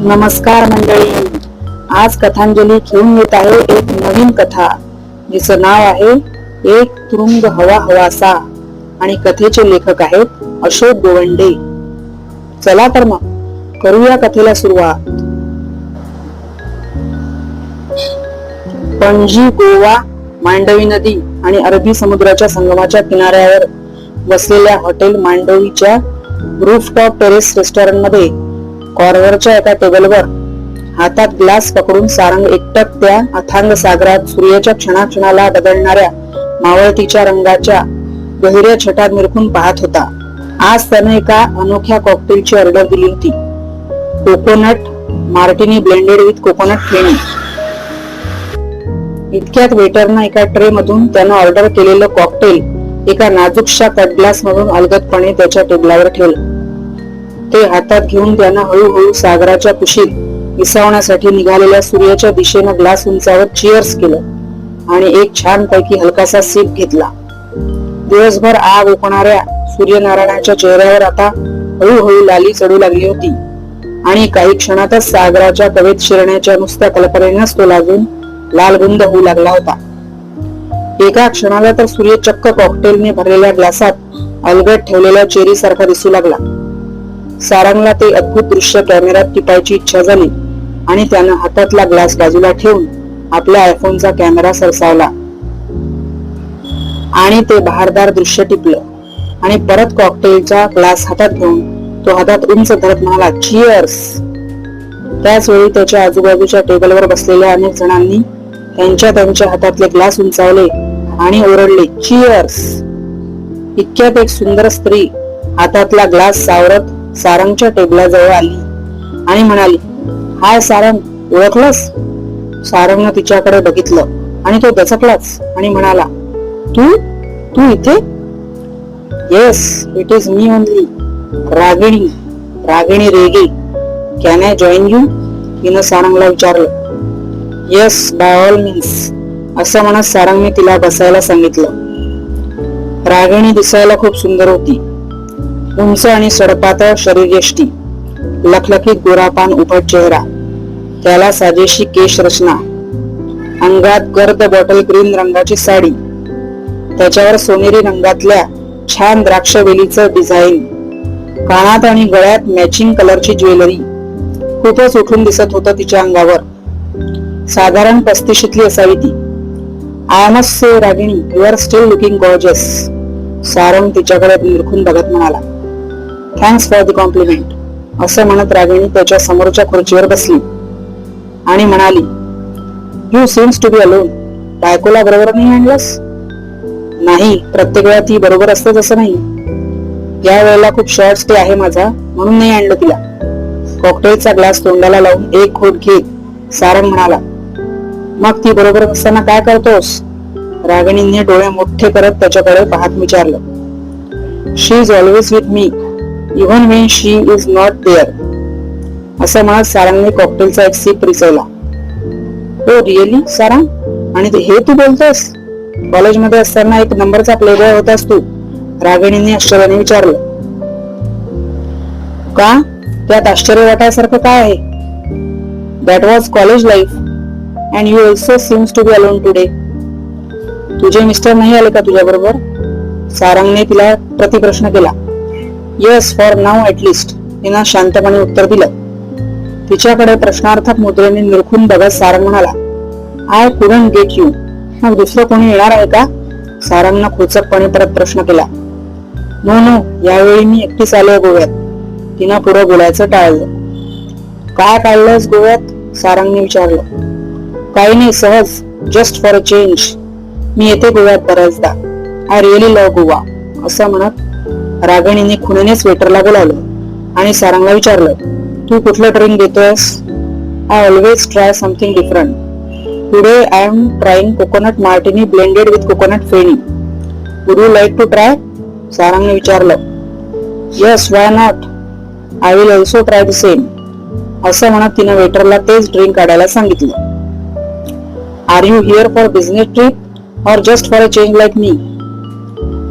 नमस्कार मंडळी. आज कथांजली घेऊन येत आहे एक नवीन कथा. जिचं नाव आहे एक तुरुंग हवा हवासा. आणि कथेचे लेखक आहेत अशोक गोवंडे. चला तर मग करूया कथेला सुरुवात. पणजी गोवा मांडवी नदी आणि अरबी समुद्राच्या संगमाच्या किनाऱ्यावर बसलेल्या हॉटेल मांडवीच्या रूफटॉप टेरेस रेस्टॉरंटमध्ये कॉर्नरच्या एका टेबलवर हातात ग्लास पकडून सारंग एकटक त्या अथांग सागरात सूर्याच्या क्षणाक्षणाला बदलणाऱ्या मावळतीच्या रंगाच्या गहिऱ्या छटात निरखून पाहत होता. आज त्याने एका अनोख्या कॉकटेलची ऑर्डर दिली होती. Coconut martini blended with coconut feni इतक्यात वेटरनं एका ट्रे मधून त्यानं ऑर्डर केलेलं कॉकटेल एका नाजूकशा कट ग्लास मधून अलगदपणे त्याच्या टेबलावर ठेवलं. ते हातात घेऊन त्यानं हळूहळू सागराच्या कुशीत विसावण्यासाठी निघालेल्या सूर्याच्या दिशेनं ग्लास उंचावर चिअर्स केलं आणि एक छान पैकी हलकासा सीप घेतला. दिवसभर आग ओकणाऱ्या सूर्यनारायणाच्या चेहऱ्यावर आता हळूहळू लाली चढू लागली होती. आणि काही क्षणातच सागराच्या कवेत शिरण्याच्या नुसत्या कल्पनेनंच तो लागून लालगुंद होऊ लागला होता. एका क्षणाला तर सूर्य चक्क कॉकटेलने भरलेल्या ग्लासात अलगट ठेवलेल्या चेरी सारखा दिसू लागला. सारंगला ते अद्भुत दृश्य कॅमेऱ्यात टिपायची इच्छा झाली आणि त्यानं हातातला ग्लास बाजूला ठेवून आपल्या आयफोनचा कॅमेरा सरसावला. आणि ते बहारदार दृश्य टिपलं. आणि परत कॉकटेलचा ग्लास हातात घेऊन तो हातात उंच धरत म्हणाला चिअर्स त्याच वेळी त्याच्या आजूबाजूच्या टेबलवर बसलेल्या अनेक जणांनी त्यांच्या त्यांच्या हातातले ग्लास उंचावले आणि ओरडले चिअर्स इतक्यात एक सुंदर स्त्री हातातला ग्लास सावरत सारंगच्या टेबलाजवळ आली आणि म्हणाली हाय सारंग ओळखलंस? सारंगनं तिच्याकडे बघितलं आणि तो दचकलाच आणि म्हणाला तू? तू इथे? Yes it is me only Ragini Ragini Rege can I join you? तिनं सारंगला विचारलं. येस बाय ऑल मीन्स असं म्हणत सारंगने तिला बसायला सांगितलं. रागिणी दिसायला खूप सुंदर होती. उंच आणि सडपातळ शरीरयष्टी लखलखीत गोरापान उभट चेहरा त्याला साजेशी केश रचना अंगात गर्द बॉटल ग्रीन रंगाची साडी त्याच्यावर सोनेरी रंगातल्या छान द्राक्षवेलीचं डिझाईन कानात आणि गळ्यात मॅचिंग कलरची ज्वेलरी. खूपच उठून दिसत होतं तिच्या अंगावर. साधारण पस्तीशीतली असावी ती. I must say Ragini you are still looking gorgeous Sarang तिच्याकडे निरखून बघत म्हणाला. थँक्स फॉर द कॉम्प्लिमेंट असं म्हणत रागिणी त्याच्या समोरच्या खुर्चीवर बसली. आणि म्हणाली you seems to be alone बायकोला बरोबर नाही आणलंस? नाही प्रत्येक वेळा ती बरोबर असते तसं नाही. या वेळेला खूप शॉर्ट स्टे आहे माझा म्हणून नाही आणलं तिला. कॉकटेलचा ग्लास तोंडाला लावून एक खोट घेत सारंग म्हणाला मग ती बरोबर असताना काय करतोस? रागिणींनी डोळे मोठे करत त्याच्याकडे पाहत विचारलं she is always with me even when she is not there असं म्हणत सारांगने कॉकटेलचा एक सीप रिचवला हो रिअली सारंग? आणि हे तू बोलतोस? कॉलेजमध्ये असताना एक नंबरचा प्लेबॉय होतास तू. रागिणीने आश्चर्याने विचारलं. का? त्यात आश्चर्य वाटायसारखं काय आहे? That was college life and you also seems to be alone today तुझे मिस्टर नाही आले का तुझ्या बरोबर सारंगने तिला प्रतिप्रश्न केला. येस फॉर नाव ऍटलिस्ट तिनं शांतपणे उत्तर दिलं. तिच्याकडे प्रश्नार्थक मुद्रेने निरखून बघत सारंग म्हणाला आय कुडंट गेट यू मग दुसरं कोणी येणार आहे का? सारंगनं खोचकपणे परत प्रश्न केला नो नो यावेळी मी एकटीच आलोय गोव्यात. तिनं पुढे बोलायचं टाळलं. काय काढलंस गोव्यात? सारंगने विचारलं. काही नाही सहज. जस्ट फॉर अ चेंज मी येते गोव्यात बऱ्याचदा. आय रिअली लव्ह गोवा असं म्हणत रागिणीने खुणीने वेटरला बोलावलं आणि सारंगला विचारलं तू कुठलं drink देतोयस I always try something different today I am trying coconut martini blended with coconut feni would you like to try सारंगने विचारलं. Yes why not I will also try the same असं म्हणत तिनं वेटरला तेच ड्रिंक काढायला सांगितलं. Are you here for business trip or just for a change like me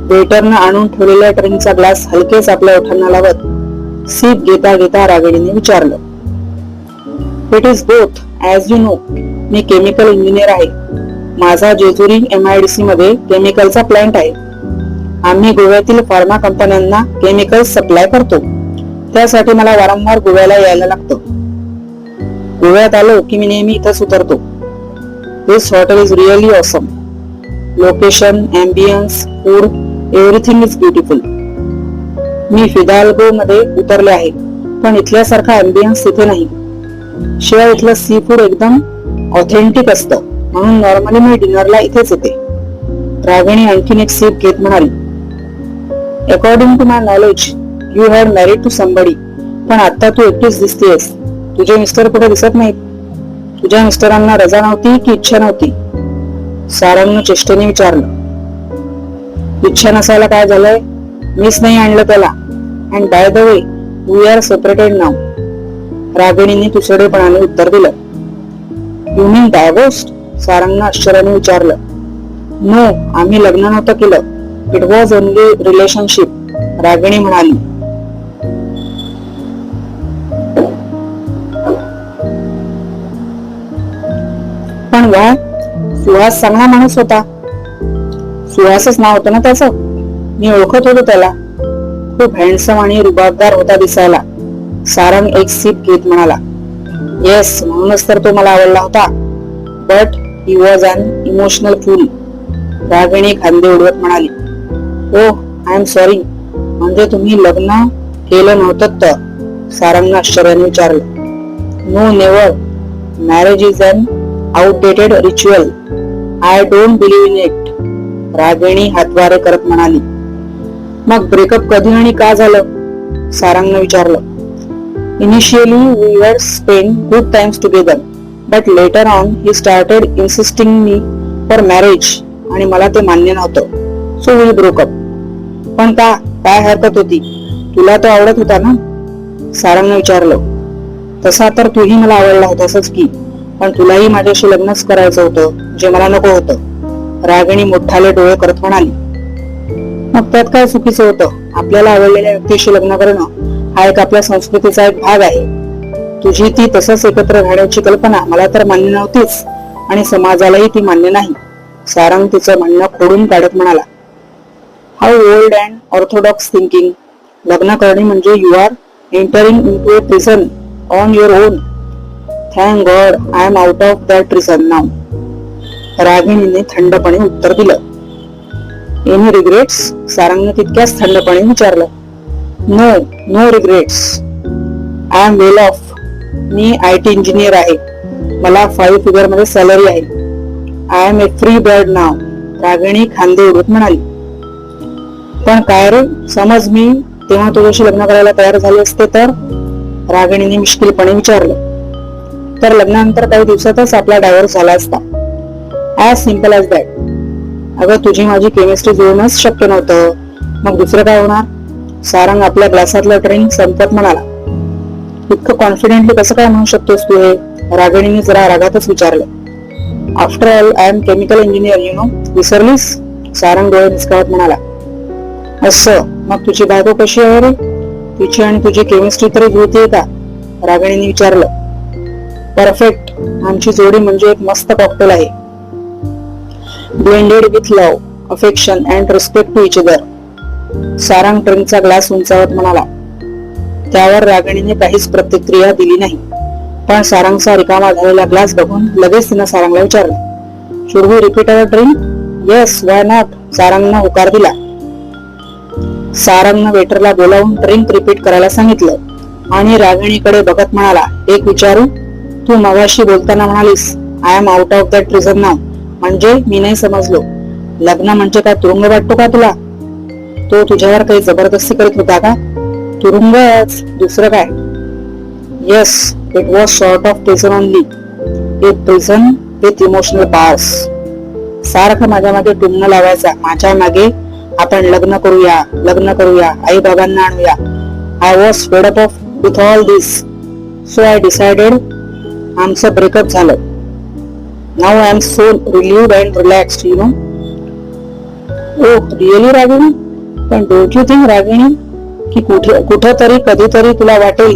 वेटरनं आणून ठेवलेल्या ड्रिंकचा ग्लास हलकेच आपल्या ओठांना लावत सीप घेता घेता रागिणीने विचारलं. It is both as you know me chemical engineer आहे. माझा Jejuri M I D C मध्ये केमिकलचा प्लांट आहे. आम्ही गोव्यातील फार्मा कंपन्यांना केमिकल सप्लाय करतो. त्यासाठी मला वारंवार गोव्याला यायला लागतं. गोव्यात आलो की मी नेहमी इथंच उतरतो. This hotel is really awesome location ambience food everything is beautiful मी फिदाल्गो मध्ये उतरले आहे पण इथल्यासारखा अँबियन्स तिथे नाही. शिवाय इथलं सी फूड एकदम ऑथेंटिक असतं म्हणून नॉर्मली मी डिनरला इथेच येते. रागिणी आणखीन एक सीप घेत म्हणाली according to my knowledge you had married to somebody पण आता तू एकटीच दिसतेस. तुझे मिस्टर कुठे दिसत नाहीत? तुझ्या मिस्टरांना रजा नव्हती की इच्छा नव्हती? सारांना चेष्टेने विचारलं. इच्छा नसायला काय झालंय? मीच नाही आणलं त्याला. And by the way we are separated now रागिणीने तुसडेपणाने उत्तर दिलं. यू मीन डायव्होर्स्ड सारांना आश्चर्याने विचारलं. नो आम्ही लग्न नव्हतं केलं. It was only relationship Ragini म्हणाली. पण वाय सुहास चांगला माणूस होता. सुहासच नाव होतं ना त्याचं. मी ओळखत होतो त्याला. खूप हँडसम आणि रुबाबदार होता दिसायला. सारंग एक सीप घेत म्हणाला येस म्हणूनच तर तो मला आवडला होता. But he was an emotional fool Ragini खांदे उडवत म्हणाली ओ आय एम सॉरी म्हणजे तुम्ही लग्न केलं नव्हतं तर. सारंगनं आश्चर्याने विचारलं no never marriage is an outdated ritual I don't believe in it Ragini हातवारे करत म्हणाली मग ब्रेकअप कधी आणि का झालं? सारांगनं विचारलं. Initially we were spend good times together but later on he started insisting me for marriage आणि मला ते मान्य नव्हतं. सो वी ब्रोकअप पण का? काय हरकत होती? तुला तो आवडत होता ना? सारांगनं विचारलं. तसा तर तूही मला आवडला होतासच की पण तुलाही माझ्याशी लग्नच करायचं होतं जे मला नको होतं. रागिणी मोठाले डोळे करत म्हणाली. मग त्यात काय चुकीचं होतं? आपल्याला आवडलेल्या व्यक्तीशी लग्न करणं हा एक आपल्या संस्कृतीचा एक भाग आहे. तुझी ती तसंच एकत्र राहण्याची कल्पना मला तर मान्य नव्हतीच आणि समाजालाही ती मान्य नाही. सारंग तिचं म्हणणं खोडून काढत म्हणाला. How old and orthodox thinking लग्न करणे म्हणजे you are entering into a prison on your own thank God I am out of that prison now Ragini थंडपणे उत्तर दिलं. एनी रिग्रेट्स सारंगने तितक्याच थंडपणे विचारलं. No no regrets I am well off me I T engineer आहे. मला five फिगरमध्ये salary आहे. I am a free bird now Ragini खांदे उडत म्हणाली. पण काय रे? समज मी तेव्हा तुझ्याशी लग्न करायला तयार झाले असते तर? रागिणीने मुश्किलपणे विचारलं. तर लग्नानंतर काही दिवसातच आपला डायव्हर्स झाला असता. ॲज सिंपल ॲज दॅट अगं तुझी माझी केमिस्ट्री जुळणंच शक्य नव्हतं. मग दुसरं काय होणार? सारंग आपल्या ग्लासातलं ड्रिंक संपत म्हणाला. इतकं कॉन्फिडेंटली कसं काय म्हणू शकतोस तू हे? रागिणीने जरा रागातच विचारलं. After all I am chemical engineer you know विसरलीस? Sarang डोळे निसकावत म्हणाला. असं मग तुझी बायको कशी आहे रे? तिची आणि तुझी केमिस्ट्री तरी जुळते का? रागिणीने विचारलं. परफेक्ट आमची जोडी म्हणजे एक मस्त कॉकटेल आहे. Blended with love affection and respect to each other Sarang ड्रिंकचा glass उंचावत म्हणाला त्यावर रागिणीने काहीच प्रतिक्रिया दिली नाही. पण सारंगचा रिकामा झालेला ग्लास बघून लगेच तिनं सारंगला विचारलं should we repeat our drink yes why not सारंगनं होकार दिला. सारंगनं वेटरला बोलावून ड्रिंक रिपीट करायला सांगितलं आणि रागिणीकडे बघत म्हणाला एक विचारू? तू मगाशी बोलताना म्हणालीस I am out of that reason now म्हणजे मी नाही समजलो. लग्न म्हणजे काय तुरुंग वाटतो का तुला? तो तुझ्यावर काही जबरदस्ती करीत होता का? तुरुंगच दुसरं काय? Yes it was short of prison only it prison with emotional पार्स सारखं माझ्या मागे टुमणं लावायचा. माझ्या मागे आपण लग्न करूया लग्न करूया आई बाबांना आणूया. I was fed up of with all this so I decided आमचं ब्रेकअप झालं. Now I am so relieved and relaxed, you know Oh, really, Ragini? पण डोंट यू थिंक रागिणी की कुठे कुठं तरी कधीतरी तुला वाटेल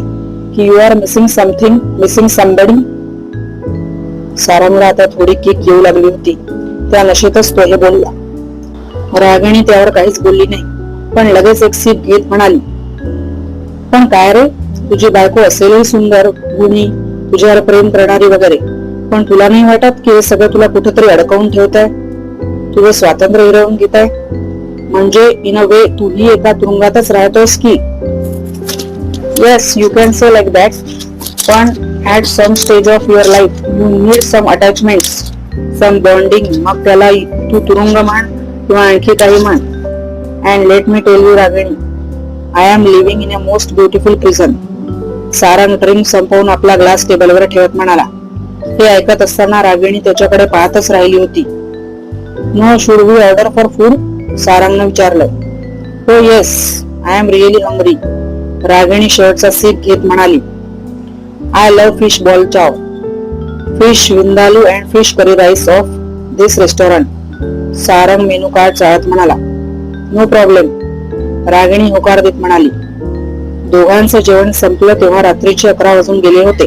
की you are missing something missing somebody सारंगला आता थोडी किक येऊ लागली होती. त्या नशेतच तो हे बोलला. रागिणी त्यावर काहीच बोलली नाही. पण लगेच एक सीट घेत म्हणाली पण काय रे? तुझी बायको असेलही सुंदर गुणी तुझ्यावर प्रेम करणारी वगैरे. पण तुला नाही वाटत की हे सगळं तुला कुठेतरी अडकवून ठेवत आहे तुझं स्वातंत्र्य हिरवून घेत आहे म्हणजे इन अ वे तूही एकदा तुरुंगातच राहतोस की? Yes you can say like that पण at some stage of your life you need some attachment some bonding मग त्याला तू तुरुंग म्हण किंवा आणखी काही म्हण. And let me tell you Ragini I am living in a most beautiful prison Sarang drink संपवून आपला ग्लास टेबलवर ठेवत म्हणाला. हे ऐकत असताना रागिणी त्याच्याकडे पाहतच राहिली होती. No should we order for food सारंगनं विचारलं. हो yes I am really hungry Ragini शर्टचा सीप घेत म्हणाली I love fish balchao fish vindaloo and fish curry rice of this restaurant Sarang menu card चाळत म्हणाला नो प्रॉब्लेम रागिणी होकार देत म्हणाली दोघांचं जेवण संपलं तेव्हा रात्रीचे अकरा वाजून गेले होते.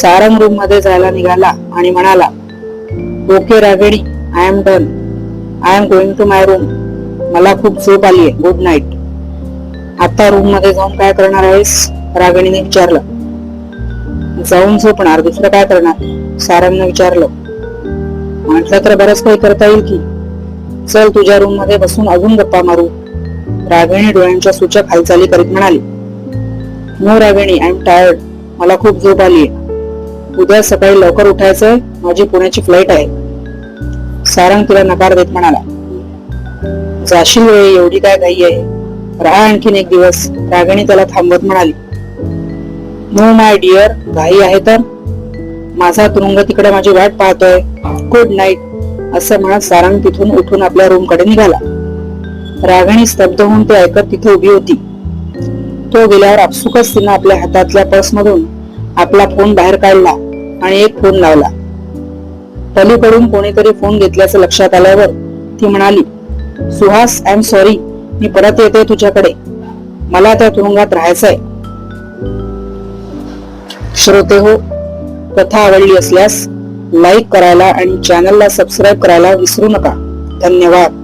सारंग रूममध्ये जायला निघाला आणि म्हणाला okay Ragini I am done I am going to my room मला खूप झोप आलीये. गुड नाईट आता रूममध्ये जाऊन काय करणार आहेस? रागिणीने विचारलं. जाऊन झोपणार. दुसरं काय करणार? सारंगने विचारलं. म्हटलं तर बरंच काही करता येईल की. चल तुझ्या रूममध्ये बसून अजून गप्पा मारू. रागिणी डोळ्यांच्या सूचक हालचाली करीत म्हणाली. No Ragini I am tired मला खूप झोप आलीये. उद्या सकाळी लवकर उठायचंय. माझी पुण्याची फ्लाईट आहे. सारंग तिला नकार देत म्हणाला. जाशील वेळ एवढी काय घाई आहे? राहा आणखीन एक दिवस. रागिणी त्याला थांबवत म्हणाली. नो माय डिअर घाई आहे तर? माझा तुरुंग तिकडे माझी वाट पाहतोय. गुड नाईट असं म्हणत सारंग तिथून उठून आपल्या रूमकडे निघाला. रागणी स्तब्ध होऊन ते ऐकत तिथे उभी होती. तो गेल्यावर आपसुकच तिनं आपल्या हातातल्या पर्स मधून आपला फोन बाहेर काढला आणि एक फोन लावला. पलीकडून कोणीतरी फोन घेतल्याचं लक्षात आल्यावर ती म्हणाली सुहास आय एम सॉरी मी परत येते तुझ्याकडे. मला त्या तुरुंगात राहायचंय. श्रोते हो कथा आवडली असल्यास लाईक करायला आणि चॅनलला सबस्क्राईब करायला विसरू नका. धन्यवाद.